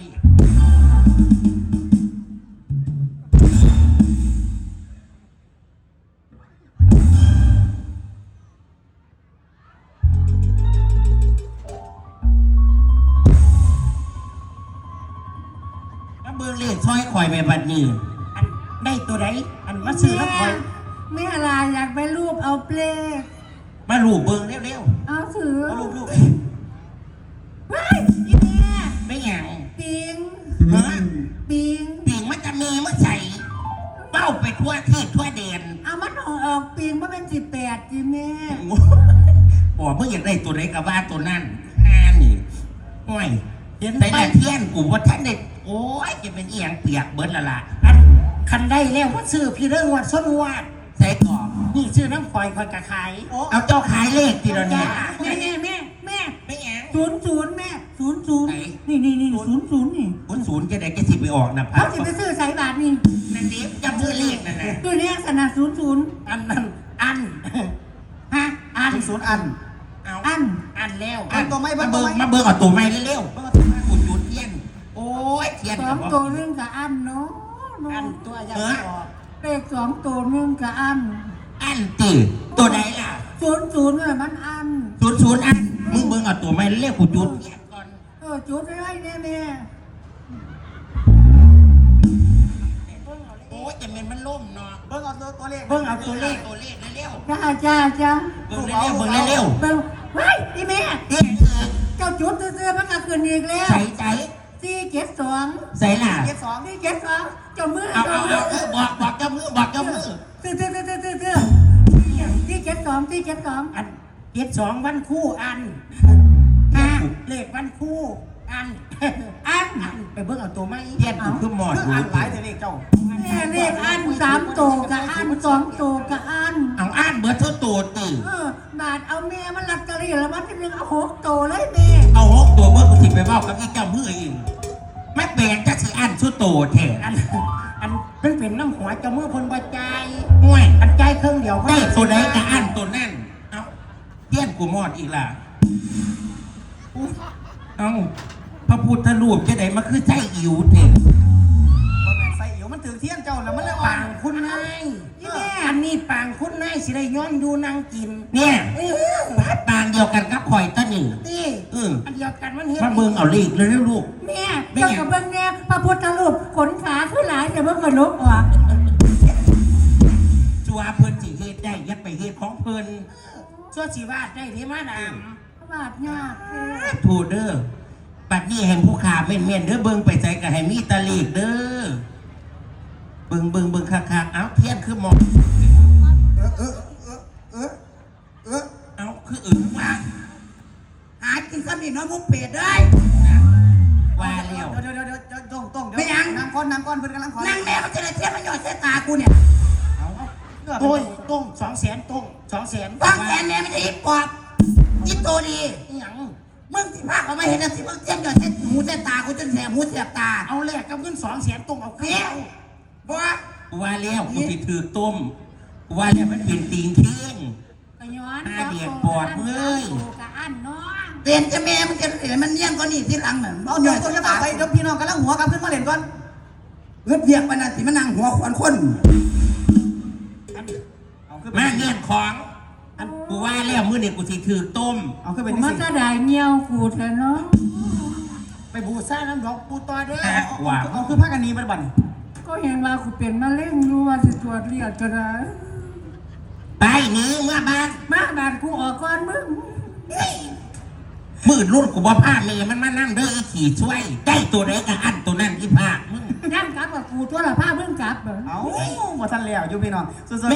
ลี แล้วเบิ่งเลขซอยคอยไปบัดนี้ อันได้ตัวใดอันมาซื้อแล้วคอยแม่ลาอยากไปรูปเอาเปลกมาลูบเบิ่งเร็วเอาถือๆเอาลูบลูบ ทั่วเทศทั่วเดนเอามันออกออกปิงว่าเป็นสิบแปดจีแม่บอกเมื่ออยากได้ตัวไหนกับว่าตัวนั่นอ่านี่ห่วยเห็นแต่เทียนกูว่าท่านเด็ดโอ้ยจะเป็นเอียงเปียกเบิดละล่ะอันคันได้แล้วว่าซื้อพี่เรื่องวัดส้นวาดใส่กรอบนี่ซื้อน้ำฝอยคอยกระขายเอาเจ้าขายเลขทีละเนี่ยแม่แม่แม่แม่ไม่หยังศูนย์ศูนย์แม่ ศูนย์ศูนย์ไหน นี่นี่นี่ศูนย์ศูนย์นี่คุณศูนย์จะได้แกสิไปออกนะพัเขาจะไปซื้อสายบาทนี่นั่นเด็กจำชื่อเลขนั่นนะตัวเนี้ยขนาดศูนย์ศูนย์อันนั้นอันฮะอันศูนย์อัน เอาอัน อันแล้วอันตัวไม่มาตัวเบิ่งไม่มาเบิ่งเอาตัวใหม่เร็วๆเบิ่งเอาตัวใหม่กูจุดเทียน โอ้ยเทียนสองกับตัวหนึงกับอันเนาะอันตัวยังเอไม่อออกเลขสองตัวหนึงกับอันอันตีตัวไหนล่ะศูนย์ศูนย์เนี่ยมันอัน ศูนย์ศูนย์อันมึงเบิ่งเอาตัวใหม่เร็วกูจุดเทียนก่ อนเออจุดไว้แน่แม่โอ้ยจะเป็นมันล่มเนาะเบิ่งเอาตัวตัวเลขเบิ่งเอาตัวเลขตัวเลขเร็วจ้าจ้าจ้าๆเบิ่งเร็วๆเบิ่งเร็วเบิ่งเฮ้ยอีแม่ๆเอ๊ะเจ้าจุดเสื้อๆมันก็ขึ้นอีกแล้วใส่ใจสี่เจ็ดสองใส่ล่ะเจ็ดสองสี่เจ็ดสองเจ้ามือเอาเจ้าเอามืเอาอเอาบอกบอกเจ้ามือบอกเจ้ามือตื้อตื้อตื้อตื้อตื้อตื้อสี่เจ็ดสองสี่เจ็ดสองอันเจ็ดสองวันคู่อันฮะ เลขวันคู่อันอันอันไปเบิ่งเอาตัวไม่เทียนกูคือหมอดคือดูอันหลายแต่เลขเจ้าแม่เลขอันสามตัวกับอันสองตัวกับอันเอาอ่านเบิดเท่าตัวตีเออบาทเอาแม่มันลัตเตอรี่แล้วมันที่หนึ่งเอาหกตัวเลยแม่เอาหกตัวเบิดกูสิไปเว้ากับอีเจ้ามือเองไม่แปลงจะสิอ่านชุดโตแท้อันอันเพิ่นเป็นน้ำหัวเจ้ามือเพิ่นบ่ใจายห่วยอันใจายเครื่องเดียวได้ตัวไหนก็อ่านตัวนั่นเอาเทียนกูหมอดอีกล่ะอุ๊ย เอาพระพุทธรูปจะได้มาคือใจอิ๋วเถอะบ่แม่นใส่เอียวมันถือเทียนเจ้าแล้วมันเลยอ่อปานงคุณนายอีแม่อันนี้ปางคุณนายสิได้ย้อนอยู่นางกินเนี่ยเออพัดปางเดียวกันกับข่อยตัวนี้นี่เออ อันเดียวกันมันเฮ็ดมาเบิ่งเอาเลขเลยนะลูก แม่เจ้ากับเบิ้งเนี่ยพระพุทธรูปขนขาขึ้นหลายแต่เบิ้งกระลุกออกจัวเพิ่นสิเฮ็ดได้อยัดไปเฮ็ดของเพิ่นชั่วชีวาดได้ที่มาดาม บาทยากเออทูเด้อบัดนี้แห่งผู้ขาเม่นเม่นๆเด้อเบิ่งไปใจก็ให้มีตะลีกเด้อเบิ่งเบิ่งเบิ่งคักๆเอ้าเทียนคือหมอกเออเออเออเออเออเอ้าคืออื่นว่าหากินซ้ำนี่น้องมุกเป็ดได้ว่าแล้วเดี๋ยวเดี๋ยวเดี๋ยวเดี๋ยวต้องต้องเดี๋ยวไม่ยังนางก้อนนางก้อนเพิ่นกำลังขอนั่งแม่มันจะได้เทียนมันหยอดใส่ตากูเนี่ยเอาเอาโอ้ยต้งสองแสนต้งสองแสนฟังแทนแม่ไม่ได้ปอบ ยิ่โตดีอหยังมึงสิพาเขามาเห็นนะสิมึงเทียนหยอดใส่หูใส่ตากูจนแสบหูแสบตาเอาแลกกับเงินสองแสนต้งเอาเลี้แก้ยววว่าว่าแล้วกูสิถือต้มกูว่าแล้วมันเป็นตีนเที่ยงกระย้อนอาเดียดปอดเว้ยกับอันเนาะเรียนจะแม่มันจะเห็นมันเลี้ยงกว่านี่ที่หลังน่ะเอาเดี๋ยวต้นจะตาไปเดี๋ยวพี่น้องกำลังหัวกลับขึ้นมาเล่นก่อน เงือดเวียกไปนะสิมานั่งหัวขวานคนอัน นี้กูสิถือต้มเอาขึ้นไปผมนี่มันสิก็ได้เงี้ยวขูดแท้เนาะไปบูซ่าน้ำดอกปูต่อเด้อแอะหวานเอาคือพักอันนี้บัดบัดก็เห็นว่ากูเป็นมะเร็งรู้ว่าสิตรวจเลือดก็ได้ไปหนี้เมื่อบ้านมาบาดกูออกก่อนมึงมืดรุ่นกูบ่พาเมมันมานั่งเด้ออีขี่ช่วยได้ตัวใดก็อันตัวนั้นอีภาคมึง นั่งกลับกับกูตัวละผ้าเพิ่งกลับเหรอ เอาบ่ทันแล้วอยู่พี่น้องสุดๆ